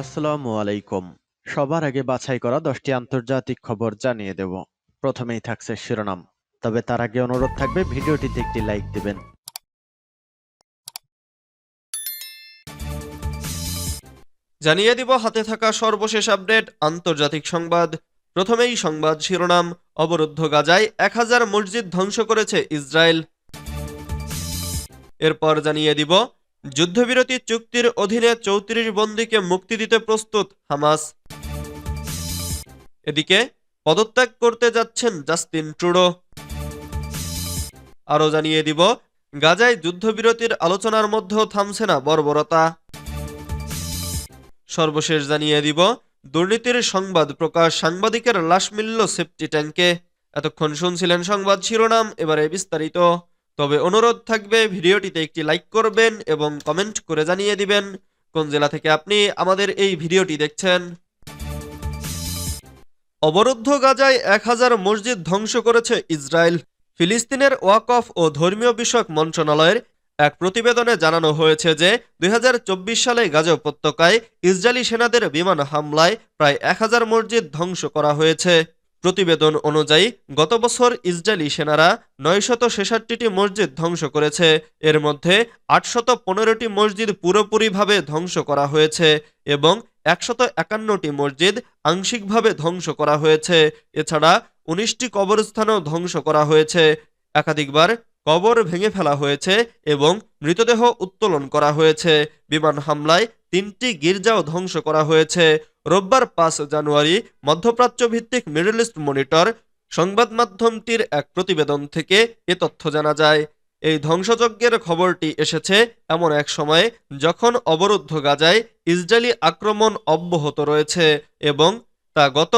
আসসালামু আলাইকুম। সবার আগে বাছাই করা দশটি আন্তর্জাতিক খবর জানিয়ে দেব। প্রথমেই থাকছে শিরোনাম। তবে তার আগে অনুরোধ থাকবে, ভিডিওটিতে একটি লাইক দিবেন। জানিয়ে দিব, হাতে থাকা সর্বশেষ আপডেট, আন্তর্জাতিক সংবাদ। প্রথমেই সংবাদ শিরোনাম, অবরুদ্ধ গাজায় এক হাজার মসজিদ ধ্বংস করেছে ইসরায়েল। এরপর জানিয়ে দিব যুদ্ধবিরতি চুক্তির অধীনে চৌত্রিশ বন্দীকে মুক্তি দিতে প্রস্তুত হামাস। এদিকে পদত্যাগ করতে যাচ্ছেন জাস্টিন ট্রুডো। আরও জানিয়ে দিব, গাজায় যুদ্ধবিরতির আলোচনার মধ্যেও থামছে না বর্বরতা। সর্বশেষ জানিয়ে দিব, দুর্নীতির সংবাদ প্রকাশ সাংবাদিকের লাশ মিলল সেফটি ট্যাঙ্কে এতক্ষণ শুনছিলেন সংবাদ শিরোনাম, এবারে বিস্তারিত। তবে অনুরোধ থাকবে ভিডিওটিতে একটি লাইক করবেন এবং কমেন্ট করে জানিয়ে দিবেন কোন জেলা থেকে আপনি আমাদের এই ভিডিওটি দেখছেন। অবরুদ্ধ গাজায় এক হাজার মসজিদ ধ্বংস করেছে ইসরায়েল। ফিলিস্তিনের ওয়াকফ ও ধর্মীয় বিষয়ক মন্ত্রণালয়ের এক প্রতিবেদনে জানানো হয়েছে যে, দুই হাজার চব্বিশ সালে গাজা উপত্যকায় ইসরায়েলি সেনাদের বিমান হামলায় প্রায় এক হাজার মসজিদ ধ্বংস করা হয়েছে। প্রতিবেদন অনুযায়ী, গত বছর ইসরায়েলি সেনারা নয়শত ছেষট্টিটি মসজিদ ধ্বংস করেছে। এর মধ্যে আটশত পনেরোটি মসজিদ পুরোপুরিভাবে ধ্বংস করা হয়েছে এবং একশত একান্নটি মসজিদ আংশিকভাবে ধ্বংস করা হয়েছে। এছাড়া উনিশটি কবরস্থানও ধ্বংস করা হয়েছে। একাধিকবার কবর ভেঙে ফেলা হয়েছে এবং মৃতদেহ উত্তোলন করা হয়েছে। বিমান হামলায় তিনটি গির্জাও ধ্বংস করা হয়েছে। রোববার পাঁচ জানুয়ারি মধ্যপ্রাচ্য ভিত্তিক মিডল ইস্ট মনিটর সংবাদ মাধ্যমটির এক প্রতিবেদন থেকে এ তথ্য জানা যায়। এই ধ্বংসযজ্ঞের খবরটি এসেছে এমন এক সময়ে যখন অবরুদ্ধ গাজায় ইসরায়েলি আক্রমণ অব্যাহত রয়েছে এবং তা গত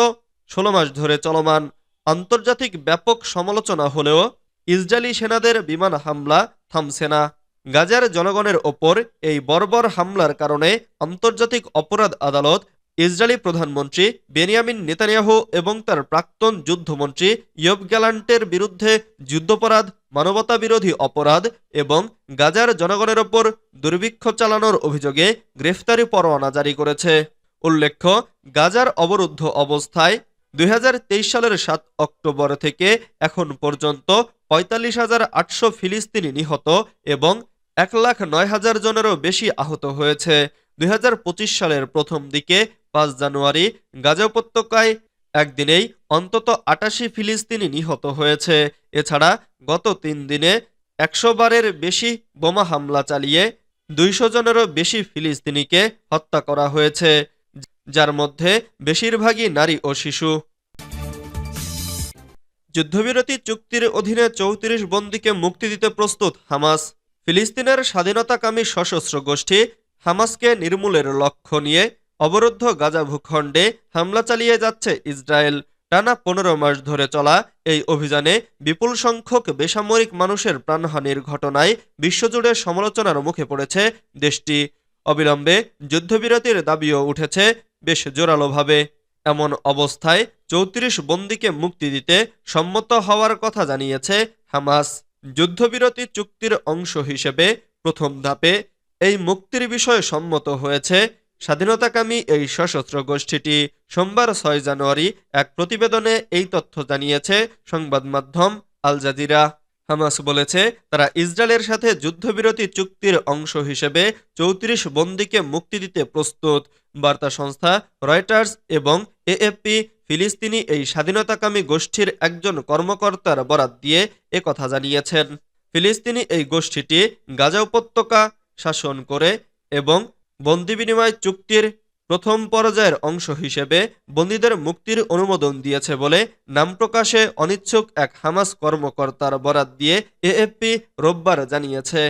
ষোলো মাস ধরে চলমান। আন্তর্জাতিক ব্যাপক সমালোচনা হলেও ইসরায়েলি সেনাদের বিমান হামলা থামছে না। গাজার জনগণের ওপর এই বর্বর হামলার কারণে আন্তর্জাতিক অপরাধ আদালত, ইসরায়েলি প্রধানমন্ত্রী বেনিয়ামিন নেতানিয়াহু এবং তার প্রাক্তন যুদ্ধমন্ত্রী ইয়ব গ্যালান্টের বিরুদ্ধে যুদ্ধাপরাধ মানবতা বিরোধী অপরাধ এবং গাজার জনগণের ওপর দুর্ভিক্ষ চালানোর অভিযোগে গ্রেফতারি পরোয়ানা জারি করেছে। উল্লেখ্য, গাজার অবরুদ্ধ অবস্থায় দুই হাজার তেইশ সালের সাত অক্টোবর থেকে এখন পর্যন্ত পঁয়তাল্লিশ হাজার আটশো ফিলিস্তিনি নিহত এবং এক লাখ নয় হাজার জনেরও বেশি আহত হয়েছে। দুই হাজার পঁচিশ সালের প্রথম দিকে পাঁচ জানুয়ারি গাজা উপত্যকায় একদিনেই অন্তত আটাশি ফিলিস্তিনি নিহত হয়েছে। এছাড়া গত তিন দিনে একশো বারের বেশি বোমা হামলা চালিয়ে দুইশো জনেরও বেশি ফিলিস্তিনিকে হত্যা করা হয়েছে। যার মধ্যে বেশিরভাগই নারী ও শিশু। যুদ্ধবিরতি চুক্তির অধীনে চৌত্রিশ বন্দীকে মুক্তি দিতে প্রস্তুত হামাস। ফিলিস্তিনের স্বাধীনতাকামী সশস্ত্র গোষ্ঠী হামাসকে নির্মূলের লক্ষ্য নিয়ে অবরুদ্ধ গাজা ভূখণ্ডে হামলা চালিয়ে যাচ্ছে ইসরায়েল। টানা পনেরো মাস ধরে চলা এই অভিযানে বিপুল সংখ্যক বেসামরিক মানুষের প্রাণহানির ঘটনায় বিশ্বজুড়ে সমালোচনার মুখে পড়েছে দেশটি। অবিলম্বে যুদ্ধবিরতির দাবিও উঠেছে বেশ জোরালোভাবে এমন অবস্থায় চৌত্রিশ বন্দীকে মুক্তি দিতে সম্মত হওয়ার কথা জানিয়েছে হামাস। যুদ্ধবিরতি চুক্তির অংশ হিসেবে প্রথম ধাপে এই মুক্তির বিষয়ে সম্মত হয়েছে। স্বাধীনতাকামী এই সশস্ত্র গোষ্ঠীটি সোমবার ছয় জানুয়ারি এক প্রতিবেদনে এই তথ্য জানিয়েছে সংবাদ মাধ্যম আল জাজিরা। হামাস বলেছে, তারা ইসরায়েলের সাথে যুদ্ধবিরতি চুক্তির অংশ হিসেবে চৌত্রিশ বন্দীকে মুক্তি দিতে প্রস্তুত। বার্তা সংস্থা রয়টার্স এবং এএফপি ফিলিস্তিনি এই স্বাধীনতাকামী গোষ্ঠীর একজন কর্মকর্তার বরাত দিয়ে একথা জানিয়েছেন। ফিলিস্তিনি এই গোষ্ঠীটি গাজা উপত্যকা শাসন করে এবং বন্দি বিনিময় চুক্তির প্রথম পর্যায়ের অংশ হিসেবে বন্দীদের মুক্তির অনুমোদন দিয়েছে বলে নাম প্রকাশে অনিচ্ছুক এক হামাস কর্মকর্তার বরাত দিয়ে এএফপি রোববার জানিয়েছে।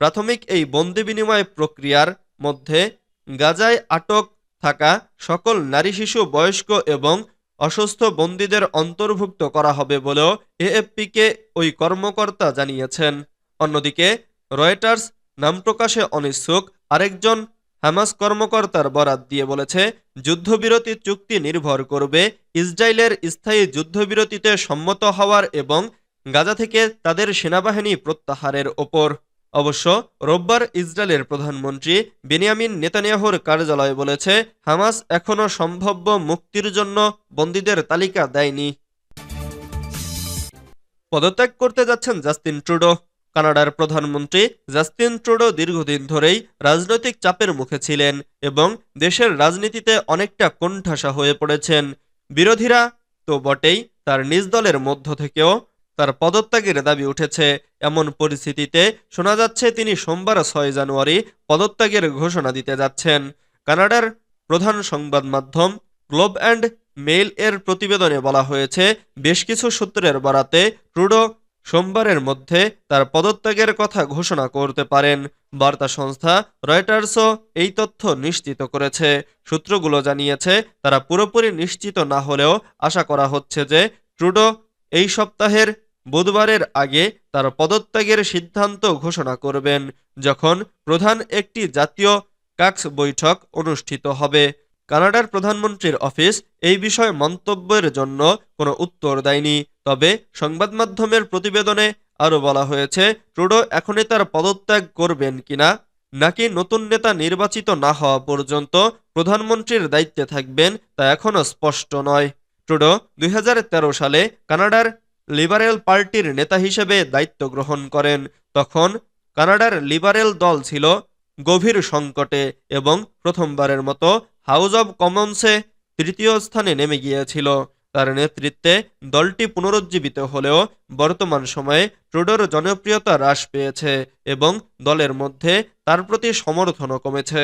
প্রাথমিক এই বন্দি বিনিময় প্রক্রিয়ার মধ্যে গাজায় আটক থাকা সকল নারী শিশু, বয়স্ক এবং অসুস্থ বন্দীদের অন্তর্ভুক্ত করা হবে বলেও এএফপিকে ওই কর্মকর্তা জানিয়েছেন। অন্যদিকে রয়টার্স নাম প্রকাশে অনিচ্ছুক আরেকজন হামাস কর্মকর্তার বরাত দিয়ে বলেছে, যুদ্ধবিরতি চুক্তি নির্ভর করবে ইসরায়েলের স্থায়ী যুদ্ধবিরতিতে সম্মত হওয়ার এবং গাজা থেকে তাদের সেনাবাহিনী প্রত্যাহারের ওপর। অবশ্য রোববার ইসরায়েলের প্রধানমন্ত্রী বেনিয়ামিন নেতানিয়াহুর কার্যালয় বলেছে, হামাস এখনও সম্ভাব্য মুক্তির জন্য বন্দীদের তালিকা দেয়নি। পদত্যাগ করতে যাচ্ছেন জাস্টিন ট্রুডো। কানাডার প্রধানমন্ত্রী জাস্টিন ট্রুডো দীর্ঘদিন ধরেই রাজনৈতিক চাপের মুখে ছিলেন এবং দেশের রাজনীতিতে অনেকটা কোণঠাসা হয়ে পড়েছেন। বিরোধীরা তো বটেই তার নিজ দলের মধ্য থেকেও তার পদত্যাগের দাবি উঠেছে। এমন পরিস্থিতিতে শোনা যাচ্ছে তিনি সোমবার ছয় জানুয়ারি পদত্যাগের ঘোষণা দিতে যাচ্ছেন। কানাডার প্রধান সংবাদ মাধ্যম গ্লোব অ্যান্ড মেইল এর প্রতিবেদনে বলা হয়েছে, বেশ কিছু সূত্রের বরাতে ট্রুডো সোমবারের মধ্যে তার পদত্যাগের কথা ঘোষণা করতে পারেন। বার্তা সংস্থা রয়টার্সও এই তথ্য নিশ্চিত করেছে। সূত্রগুলো জানিয়েছে, তারা পুরোপুরি নিশ্চিত না হলেও আশা করা হচ্ছে যে ট্রুডো এই সপ্তাহের বুধবারের আগে তার পদত্যাগের সিদ্ধান্ত ঘোষণা করবেন, যখন প্রধান একটি জাতীয় কাক্স বৈঠক অনুষ্ঠিত হবে। কানাডার প্রধানমন্ত্রীর অফিস এই বিষয়ে মন্তব্যের জন্য কোনো উত্তর দেয়নি। তবে সংবাদ মাধ্যমের প্রতিবেদনে আরও বলা হয়েছে, ট্রুডো এখনই তার পদত্যাগ করবেন কিনা, নাকি নতুন নেতা নির্বাচিত না হওয়া পর্যন্ত প্রধানমন্ত্রীর দায়িত্বে থাকবেন তা এখনও স্পষ্ট নয়। ট্রুডো দুই হাজার তেরো সালে কানাডার লিবারেল পার্টির নেতা হিসেবে দায়িত্ব গ্রহণ করেন। তখন কানাডার লিবারেল দল ছিল গভীর সংকটে এবং প্রথমবারের মতো হাউস অব কমন্সে তৃতীয় স্থানে নেমে গিয়েছিল। তার নেতৃত্বে দলটি পুনরুজ্জীবিত হলেও বর্তমান সময়ে ট্রুডোর জনপ্রিয়তা হ্রাস পেয়েছে এবং দলের মধ্যে তার প্রতি সমর্থনও কমেছে।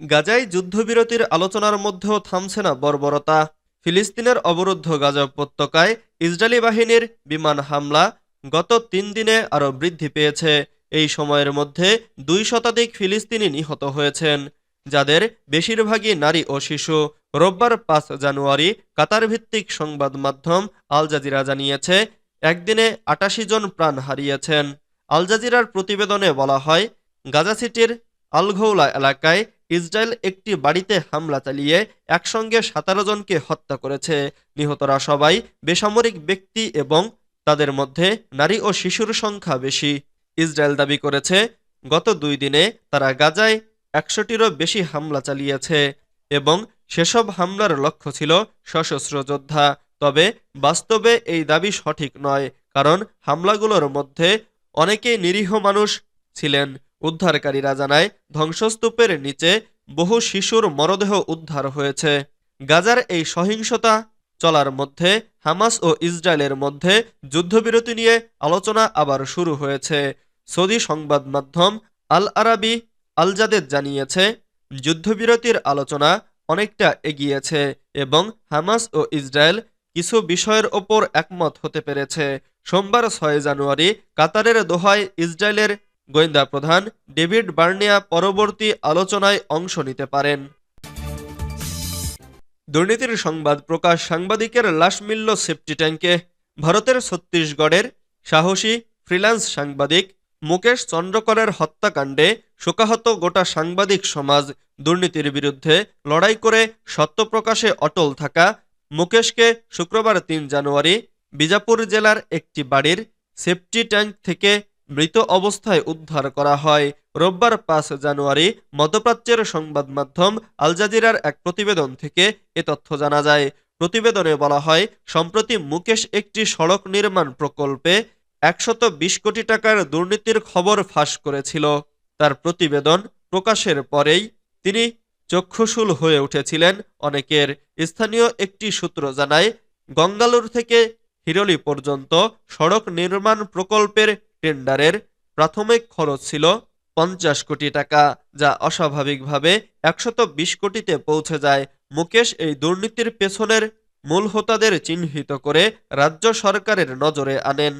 গাজায় যুদ্ধবিরতির আলোচনার মধ্যেও থামছে না বর্বরতা। ফিলিস্তিনের অবরুদ্ধ গাজা উপত্যকায় ইসরায়েলি বাহিনীর বিমান হামলা গত তিন দিনে আরও বৃদ্ধি পেয়েছে। এই সময়ের মধ্যে দুই শতাধিক ফিলিস্তিনি নিহত হয়েছেন, যাদের বেশিরভাগই নারী ও শিশু। রোববার পাঁচ জানুয়ারি কাতার ভিত্তিক সংবাদ মাধ্যম আল জাজিরা জানিয়েছে, একদিনে আটাশি জন প্রাণ হারিয়েছেন। আল জাজিরার প্রতিবেদনে বলা হয়, গাজা সিটির আলঘৌলা এলাকায় ইসরায়েল একটি বাড়িতে হামলা চালিয়ে একসঙ্গে সতেরো জনকে হত্যা করেছে। নিহতরা সবাই বেসামরিক ব্যক্তি এবং তাদের মধ্যে নারী ও শিশুর সংখ্যা বেশি। ইসরায়েল দাবি করেছে, গত দুই দিনে তারা গাজায় একশোটিরও বেশি হামলা চালিয়েছে এবং সেসব হামলার লক্ষ্য ছিল সশস্ত্র যোদ্ধা। তবে বাস্তবে এই দাবি সঠিক নয়, কারণ হামলাগুলোর মধ্যে অনেকেই নিরীহ মানুষ ছিলেন। উদ্ধারকারীরা জানায়, ধ্বংসস্তূপের নিচে বহু শিশুর মরদেহ উদ্ধার হয়েছে। গাজার এই সহিংসতা চলার মধ্যে, হামাস ও ইসরায়েলের মধ্যে যুদ্ধবিরতি নিয়ে আলোচনা আবার শুরু হয়েছে। সৌদি সংবাদ মাধ্যম আল আরাবি আল জাদেদ জানিয়েছে, যুদ্ধবিরতির আলোচনা অনেকটা এগিয়েছে এবং হামাস ও ইসরায়েল কিছু বিষয়ের ওপর একমত হতে পেরেছে। সোমবার ছয় জানুয়ারি কাতারের দোহায় ইসরায়েলের গোয়েন্দা প্রধান ডেভিড বার্নিয়া পরবর্তী আলোচনায় অংশ নিতে পারেন। দুর্নীতির সংবাদ প্রকাশ সাংবাদিকের লাশ মিলল সেফটি ট্যাঙ্কে ভারতের ছত্তিশগড়ের সাহসী ফ্রিল্যান্স সাংবাদিক মুকেশ চন্দ্রকরের হত্যাকাণ্ডে শোকাহত গোটা সাংবাদিক সমাজ দুর্নীতির বিরুদ্ধে লড়াই করে সত্য প্রকাশে অটল থাকা মুকেশকে শুক্রবার তিন জানুয়ারি বিজাপুর জেলার একটি বাড়ির সেফটি ট্যাঙ্ক থেকে মৃত অবস্থায় উদ্ধার করা হয়। রোববার পাঁচ জানুয়ারি মধ্যপ্রাচ্যের সংবাদ মাধ্যম আল জাজিরার এক প্রতিবেদন থেকে এ তথ্য জানা যায়। প্রতিবেদনে বলা হয়, সম্প্রতি মুকেশ একটি সড়ক নির্মাণ প্রকল্পে একশত বিশ কোটি টাকার দুর্নীতির খবর ফাঁস করেছিল। তার প্রতিবেদন প্রকাশের পরেই তিনি চক্ষুশূল হয়ে উঠেছিলেন। অনেকের স্থানীয় একটি সূত্র জানায়, গঙ্গালুর থেকে হিরলি পর্যন্ত সড়ক নির্মাণ প্রকল্পের টেন্ডারের প্রাথমিক খরচ ছিল পঞ্চাশ কোটি টাকা, যা অস্বাভাবিকভাবে একশত বিশ কোটিতে পৌঁছে যায়। মুকেশ এই দুর্নীতির পেছনের মূল হোতাদের চিহ্নিত করে রাজ্য সরকারের নজরে আনেন।